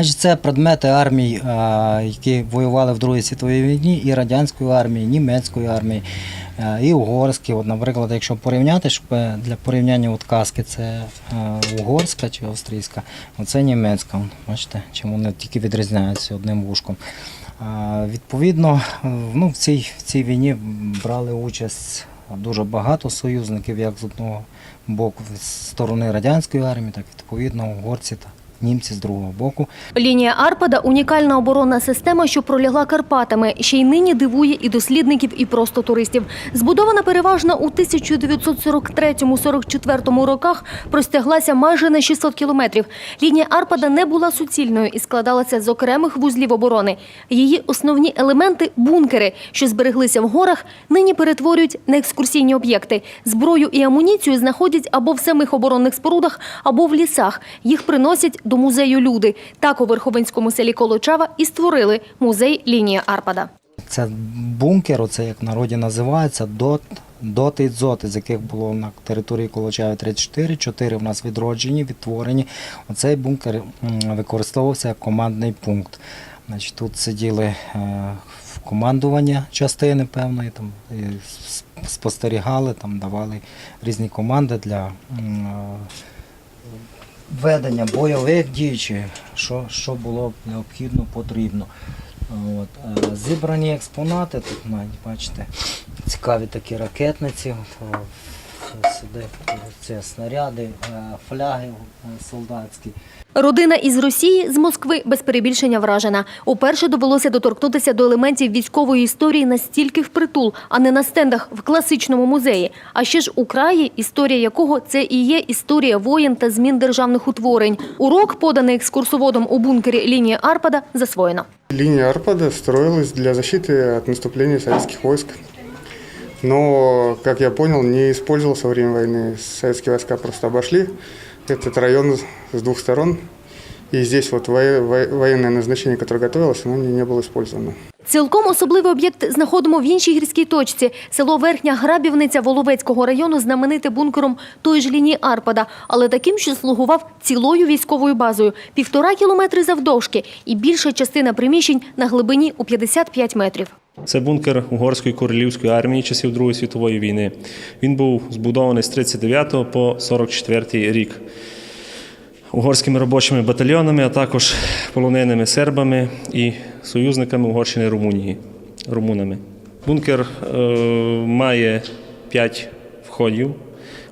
Це предмети армій, які воювали в Другій світовій війні, і радянської армії, і німецької армії, і угорські. От, наприклад, якщо порівняти, щоб для порівняння от каски це угорська чи австрійська, оце німецька. Бачите, чим вони тільки відрізняються одним вушком. Відповідно, ну, в, цій, в цій війні брали участь дуже багато союзників, як з одного боку, з сторони радянської армії, так відповідно угорці та німці з другого боку. Лінія Арпада унікальна оборонна система, що пролягла Карпатами. Ще й нині дивує і дослідників, і просто туристів. Збудована переважно у 1943-44 роках, простяглася майже на 600 кілометрів. Лінія Арпада не була суцільною і складалася з окремих вузлів оборони. Її основні елементи бункери, що збереглися в горах, нині перетворюють на екскурсійні об'єкти. Зброю і амуніцію знаходять або в самих оборонних спорудах, або в лісах. Їх приносять до музею люди. Так у Верховинському селі Колочава і створили музей лінія Арпада. Це бункер, оце як в народі називається, дот, доти і дзоти, з яких було на території Колочави 34, 4 в нас відроджені, відтворені. Оцей бункер використовувався як командний пункт. Значить, тут сиділи е, в командування частини певної, там, спостерігали, там, давали різні команди для е, ведення бойових дій, що, що було необхідно, потрібно. От. е, Зібрані експонати, тут бачите, цікаві такі ракетниці. Сюди це снаряди, е, фляги е, солдатські. Родина із Росії з Москви без перебільшення вражена. Уперше довелося доторкнутися до елементів військової історії настільки впритул, а не на стендах в класичному музеї. А ще ж у краї, історія якого це і є історія воєн та змін державних утворень. Урок, поданий екскурсоводом у бункері лінії Арпада, засвоєно. Линия Арпада строилась для защиты от наступления советских войск Но, как я понял, не использовался во время войны. Советские войска просто обошли этот район с двух сторон. И здесь вот во- во- военное назначение, которое готовилось, оно не, не было использовано. Цілком особливий об'єкт знаходимо в іншій гірській точці. Село Верхня Грабівниця Воловецького району знамените бункером тої ж лінії Арпада, але таким, що слугував цілою військовою базою. Півтора кілометри завдовжки і більша частина приміщень на глибині у 55 метрів. Це бункер угорської королівської армії часів Другої світової війни. Він був збудований з 39 по 44 рік угорськими робочими батальйонами, а також полоненими сербами і союзниками Угорщини Румунії, румунами. Бункер е, має 5 входів.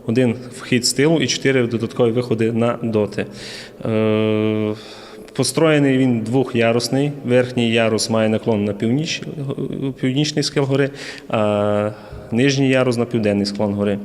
Один вхід з тилу і чотири додаткові виходи на доти. Е, Построєний він двохярусний. Верхній ярус має наклон на північ, північний схил гори, а нижній ярус на південний склон гори.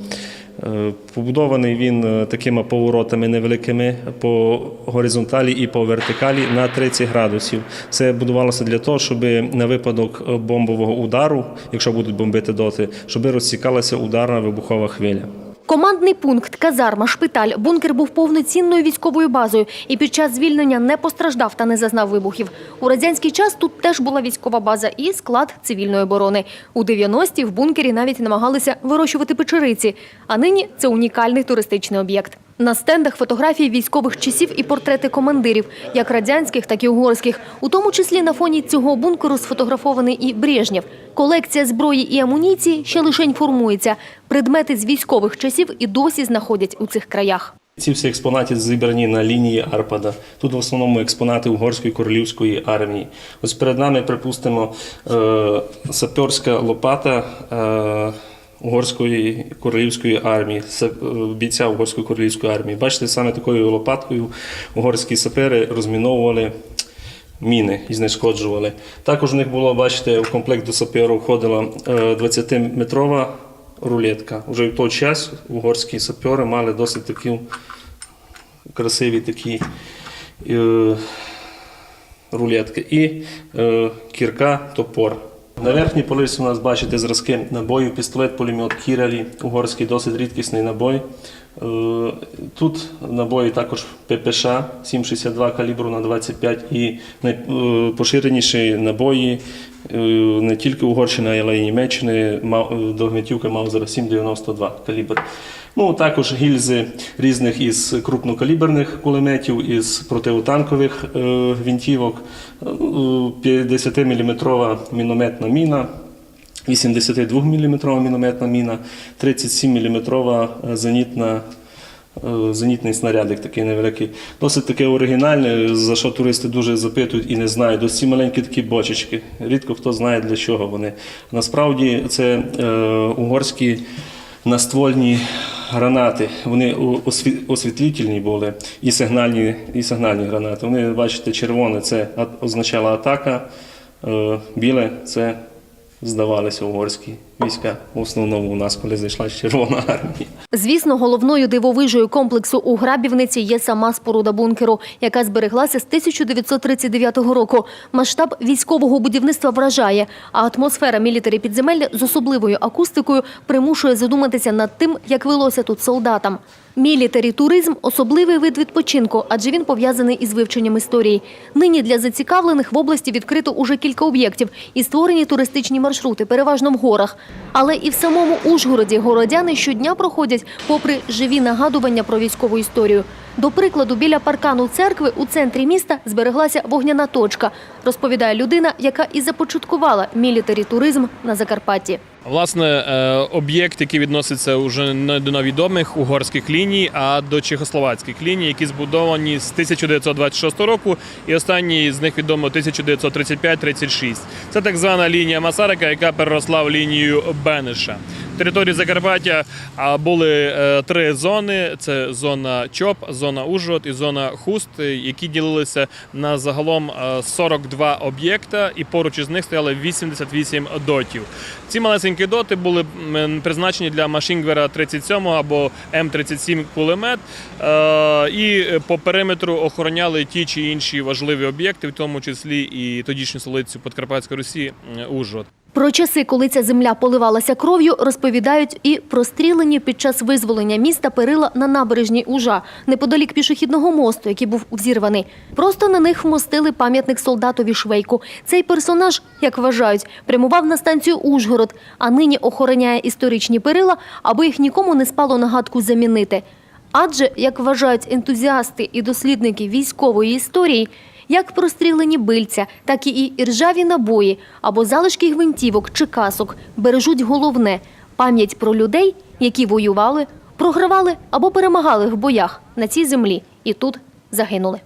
Е, Побудований він е, такими поворотами невеликими по горизонталі і по вертикалі на 30 градусів. Це будувалося для того, щоб на випадок бомбового удару, якщо будуть бомбити доти, щоб розсікалася ударна вибухова хвиля. Командний пункт, казарма, шпиталь, бункер був повноцінною військовою базою і під час звільнення не постраждав та не зазнав вибухів. У радянський час тут теж була військова база і склад цивільної оборони. У 90-ті в бункері навіть намагалися вирощувати печериці, а нині це унікальний туристичний об'єкт. На стендах фотографії військових часів і портрети командирів, як радянських, так і угорських. У тому числі на фоні цього бункеру сфотографований і Брежнєв. Колекція зброї і амуніції ще лишень формується. Предмети з військових часів і досі знаходять у цих краях. Ці всі експонати зібрані на лінії Арпада. Тут в основному експонати угорської королівської армії. Ось перед нами, припустимо, е, саперська лопата е, угорської королівської армії, е, бійця угорської королівської армії. Бачите, саме такою лопаткою угорські сапери розміновували. Міни і знешкоджували. Також у них було, бачите, в комплект до саперу входила е, 20-метрова рулетка. Уже в той час угорські сапери мали досить такі красиві такі е, рулетки. І е, кірка, топор. На верхній полиці у нас бачите зразки набоїв, пістолет, пулемет Кіралі, угорський досить рідкісний набой. Е, Тут набої також ППШ 7,62 калібру на 25 і найпоширеніші набої е, не тільки Угорщини, але й Німеччини ма- е, до гвинтівки Маузера 7,92 калібр. Ну, також гільзи різних із крупнокаліберних кулеметів, із противотанкових е, гвинтівок, 50-мм мінометна міна, 82 мм мінометна міна, 37 мм зенітна, е, зенітний снарядик такий невеликий. Досить таке оригінальне, за що туристи дуже запитують і не знають. Досить ці маленькі такі бочечки. Рідко хто знає для чого вони. Насправді це е, угорські наствольні гранати. Вони осві- освітлітельні були і сигнальні, і сигнальні гранати. Вони, бачите, червоне це означала атака, е, біле це здавалися угорські війська. В основному у нас, коли зайшла Червона армія. Звісно, головною дивовижею комплексу у Грабівниці є сама споруда бункеру, яка збереглася з 1939 року. Масштаб військового будівництва вражає, а атмосфера мілітарі підземелля з особливою акустикою примушує задуматися над тим, як велося тут солдатам. Мілітарі туризм особливий вид відпочинку, адже він пов'язаний із вивченням історії. Нині для зацікавлених в області відкрито уже кілька об'єктів і створені туристичні маршрути, переважно в горах. Але і в самому Ужгороді городяни щодня проходять попри живі нагадування про військову історію. До прикладу, біля паркану церкви у центрі міста збереглася вогняна точка, розповідає людина, яка і започаткувала мілітарі туризм на Закарпатті. Власне, е, об'єкт, який відноситься вже не до новідомих угорських ліній, а до чехословацьких ліній, які збудовані з 1926 року, і останній з них відомо 1935-36. Це так звана лінія Масарика, яка переросла в лінію Бенеша. Території Закарпаття були е, три зони: це зона ЧОП, зона Ужгород і зона Хуст, е, які ділилися на загалом е, 42 об'єкта, і поруч із них стояли 88 дотів. Ці малесенькі доти були призначені для Машінгвера 37 або М37 кулемет, е, і по периметру охороняли ті чи інші важливі об'єкти, в тому числі і тодішню столицю Подкарпатської Русі Ужгород. Про часи, коли ця земля поливалася кров'ю, розповідають і прострілені під час визволення міста перила на набережній Ужа, неподалік пішохідного мосту, який був взірваний. Просто на них вмостили пам'ятник солдатові Швейку. Цей персонаж, як вважають, прямував на станцію Ужгород, а нині охороняє історичні перила, аби їх нікому не спало нагадку замінити. Адже, як вважають ентузіасти і дослідники військової історії, як прострілені бильця, так і іржаві набої або залишки гвинтівок чи касок бережуть головне пам'ять про людей, які воювали, програвали або перемагали в боях на цій землі і тут загинули.